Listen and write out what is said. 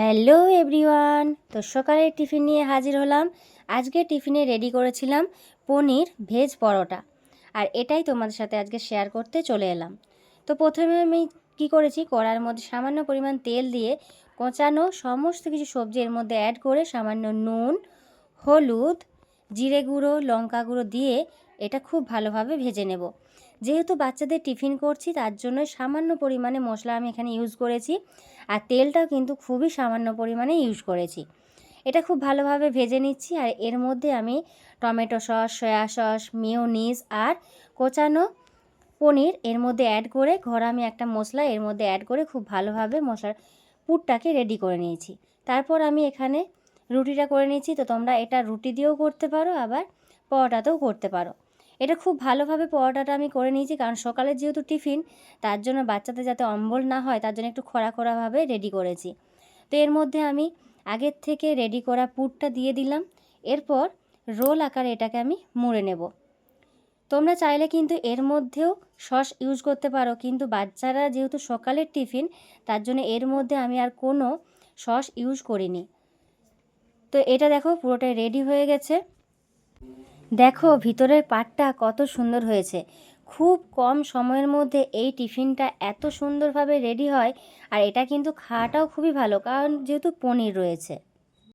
Hello everyone, তো সকালের tiffin নিয়ে হাজির হলাম। আজকে টিফিনে রেডি করেছিলাম পনির, ভেজ পরোটা। আর এটাই তোমাদের সাথে আজকে শেয়ার করতে চলে এলাম। তো প্রথমে আমি কি করেছি, কড়ার মধ্যে সামান্য পরিমাণ তেল দিয়ে কোঁচানো সমস্ত কিছু সবজি এর মধ্যে অ্যাড করে সামান্য নুন, হলুদ, জিরে গুঁড়ো, লঙ্কা গুঁড়ো দিয়ে এটা খুব ভালোভাবে ভেজে নেব। যেহেতু বাচ্চাদের টিফিন করছি, তার জন্য সামান্য পরিমাণে মশলা আমি এখানে ইউজ করেছি আর তেলটাও কিন্তু খুবই সামান্য পরিমাণে ইউজ করেছি। এটা খুব ভালোভাবে ভেজে নিচ্ছি আর এর মধ্যে আমি tomato sauce, soy sauce mayonnaise আর কোচানো পনির এর মধ্যে অ্যাড করে ঘর আমি একটা মশলা এর মধ্যে অ্যাড করে খুব ভালোভাবে মশলার পুরটাকে রেডি করে নিয়েছি। তারপর আমি এখানে রুটিটা করে নিয়েছি। তো তোমরা এটা রুটি দিয়েও করতে পারো, আবার পরোটাতেও করতে পারো। এটা খুব ভালোভাবে পরোটাটা আমি করে নিয়েছি, কারণ সকালের যেহেতু টিফিন, তার জন্য বাচ্চাদের যাতে অম্বল না হয়, তার জন্য একটু খরা খরাভাবে রেডি করেছি। তো এর মধ্যে আমি আগের থেকে রেডি করা পুরটা দিয়ে দিলাম, এরপর রোল আকারে এটাকে আমি মুড়ে নেব। তোমরা চাইলে কিন্তু এর মধ্যেও সস ইউজ করতে পারো, কিন্তু বাচ্চারা যেহেতু সকালের টিফিন, তার জন্য এর মধ্যে আমি আর কোনো সস ইউজ করিনি। তো এটা দেখো পুরোটাই রেডি হয়ে গেছে। দেখো, ভিতরের পাটটা কত সুন্দর হয়েছে। খুব কম সময়ের মধ্যে এই টিফিনটা এত সুন্দরভাবে রেডি হয়, আর এটা কিন্তু খাওয়াটাও খুবই ভালো, কারণ যেহেতু পনির রয়েছে।